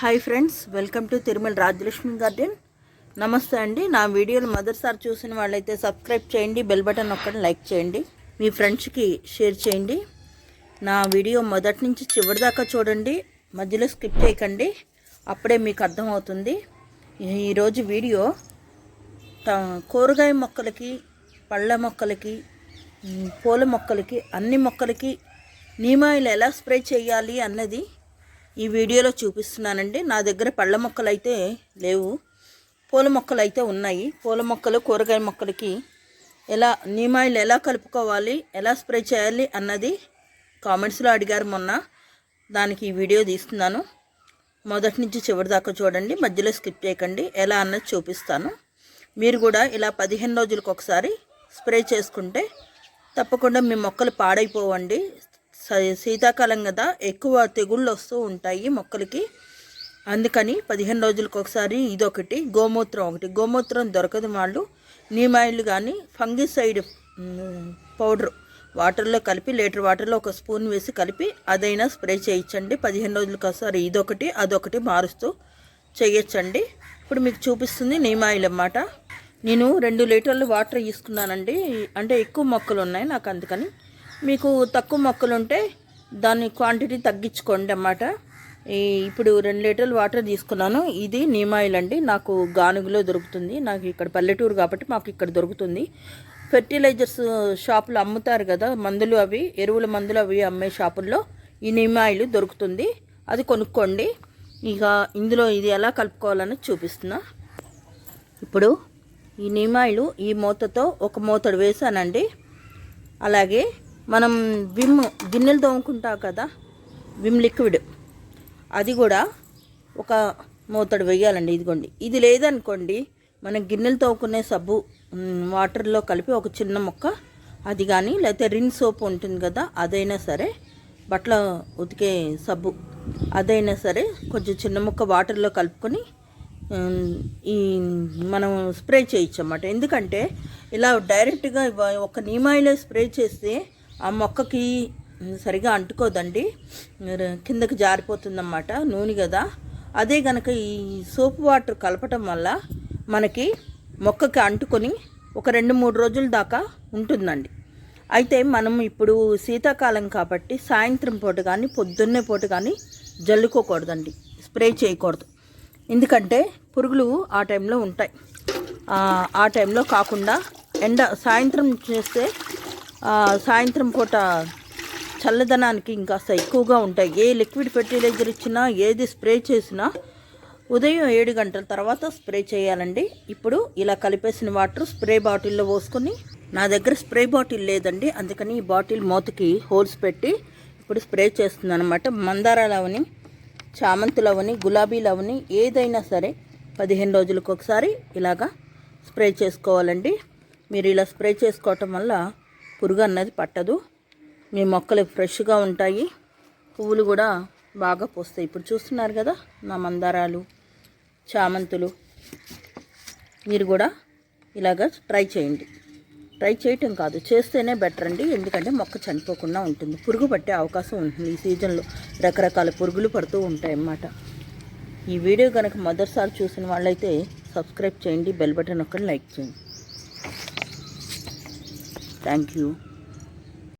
Hi friends welcome to Tirumala Rajalakshmi garden నమస్తే అండి. నా వీడియోలు మొదటిసారి చూసిన వాళ్ళైతే సబ్స్క్రైబ్ చేయండి బెల్ బటన్ ఒక్కటి లైక్ చేయండి మీ ఫ్రెండ్స్కి షేర్ చేయండి. నా వీడియో మొదటి నుంచి చివరి దాకా చూడండి మధ్యలో స్కిప్ చేయకండి అప్పుడే మీకు అర్థమవుతుంది. ఈరోజు వీడియో కూరగాయ మొక్కలకి పళ్ళ మొక్కలకి పూల మొక్కలకి అన్ని మొక్కలకి నీమాయిలు ఎలా స్ప్రే చేయాలి అన్నది ఈ వీడియోలో చూపిస్తున్నానండి. నా దగ్గర పళ్ళ మొక్కలు అయితే లేవు. పూల మొక్కలు అయితే ఉన్నాయి. పూల మొక్కలు కూరగాయ మొక్కలకి ఎలా నీమాయిలు ఎలా కలుపుకోవాలి ఎలా స్ప్రే చేయాలి అన్నది కామెంట్స్లో అడిగారు మొన్న. దానికి ఈ వీడియో తీస్తున్నాను. మొదటి నుంచి చివరి దాకా చూడండి. మధ్యలో స్కిప్ చేయకండి. ఎలా అన్నది చూపిస్తాను. మీరు కూడా ఇలా పదిహేను రోజులకు ఒకసారి స్ప్రే చేసుకుంటే తప్పకుండా మీ మొక్కలు పాడైపోవండి. శీతాకాలం కదా ఎక్కువ తెగుళ్ళు వస్తూ ఉంటాయి మొక్కలకి. అందుకని పదిహేను రోజులకు ఒకసారి ఇదొకటి గోమూత్రం ఒకటి. గోమూత్రం దొరకదు వాళ్ళు. నీమాయిల్ కానీ ఫంగిసైడ్ పౌడర్ వాటర్లో కలిపి లీటర్ వాటర్లో ఒక స్పూన్ వేసి కలిపి అదైనా స్ప్రే చేయించండి. పదిహేను రోజులకు ఒకసారి ఇదొకటి అదొకటి మారుస్తూ చేయొచ్చండి. ఇప్పుడు మీకు చూపిస్తుంది నీమాయిల్ అన్నమాట. నేను రెండు లీటర్లు వాటర్ తీసుకున్నానండి. అంటే ఎక్కువ మొక్కలు ఉన్నాయి నాకు అందుకని. మీకు తక్కువ మొక్కలు ఉంటే దాని క్వాంటిటీ తగ్గించుకోండి అన్నమాట. ఈ ఇప్పుడు రెండు లీటర్లు వాటర్ తీసుకున్నాను. ఇది నీమాయిల్ అండి. నాకు గానుగులో దొరుకుతుంది. నాకు ఇక్కడ పల్లెటూరు కాబట్టి మాకు ఇక్కడ దొరుకుతుంది. ఫెర్టిలైజర్స్ షాపులో అమ్ముతారు కదా మందులు అవి ఎరువుల మందులు అవి అమ్మే షాపుల్లో ఈ నీమాయిల్ దొరుకుతుంది. అది కొనుక్కోండి. ఇక ఇందులో ఇది ఎలా కలుపుకోవాలని చూపిస్తున్నా. ఇప్పుడు ఈ నిమాయిలు ఈ మూతతో ఒక మూతడు వేసానండి. అలాగే మనం విమ్ గిన్నెలు తోముకుంటాం కదా విమ్ లిక్విడ్. అది కూడా ఒక మూతడు వేయాలండి ఇదిగోండి. ఇది లేదనుకోండి మనం గిన్నెలు తోముకునే సబ్బు వాటర్లో కలిపి ఒక చిన్న ముక్క అది కానీ లేకపోతే రిన్ సోప్ ఉంటుంది కదా అదైనా సరే బట్టల ఉతికే సబ్బు అదైనా సరే కొంచెం చిన్న ముక్క వాటర్లో కలుపుకొని ఈ మనం స్ప్రే చేయొచ్చు అన్నమాట ఎందుకంటే ఇలా డైరెక్ట్గా ఒక నీమాయిలో స్ప్రే చేస్తే ఆ మొక్కకి సరిగా అంటుకోదండి. కిందకి జారిపోతుందన్నమాట నూనె కదా. అదే గనక ఈ సోప్ వాటర్ కలపటం వల్ల మనకి మొక్కకి అంటుకొని ఒక రెండు మూడు రోజుల దాకా ఉంటుందండి. అయితే మనం ఇప్పుడు శీతాకాలం కాబట్టి సాయంత్రం పూట కానీ పొద్దున్నే పూట కానీ జల్లుకోకూడదండి. స్ప్రే చేయకూడదు. ఎందుకంటే పురుగులు ఆ టైంలో ఉంటాయి. ఆ, టైంలో కాకుండా ఎండ సాయంత్రం చేస్తే సాయంత్రం పూట చల్లదనానికి ఇంకాస్త ఎక్కువగా ఉంటాయి. ఏ లిక్విడ్ ఫెర్టిలైజర్ ఇచ్చినా ఏది స్ప్రే చేసినా ఉదయం ఏడు గంటల తర్వాత స్ప్రే చేయాలండి. ఇప్పుడు ఇలా కలిపేసిన వాటర్ స్ప్రే బాటిల్లో పోసుకొని నా దగ్గర స్ప్రే బాటిల్ లేదండి. అందుకని ఈ బాటిల్ మూతకి హోల్స్ పెట్టి ఇప్పుడు స్ప్రే చేస్తున్నాను అనమాట మందారాలవని చామంతులవని గులాబీలవని ఏదైనా సరే పదిహేను రోజులకు ఒకసారి ఇలాగా స్ప్రే చేసుకోవాలండి. మీరు ఇలా స్ప్రే చేసుకోవటం వల్ల పురుగు అన్నది పట్టదు. మీ మొక్కలు ఫ్రెష్గా ఉంటాయి. పువ్వులు కూడా బాగా పోస్తాయి. ఇప్పుడు చూస్తున్నారు కదా నా మందారాలు చామంతులు. మీరు కూడా ఇలాగ ట్రై చేయండి. ట్రై చేయటం కాదు చేస్తేనే బెటర్ అండి. ఎందుకంటే మొక్క చనిపోకుండా ఉంటుంది. పురుగు పట్టే అవకాశం ఉంటుంది ఈ సీజన్లో. రకరకాల పురుగులు పడుతూ ఉంటాయన్నమాట ఈ వీడియో కనుక మొదటిసారి చూసిన వాళ్ళైతే సబ్స్క్రైబ్ చేయండి బెల్ బటన్ ఒక్కటి లైక్ చేయండి. Thank you.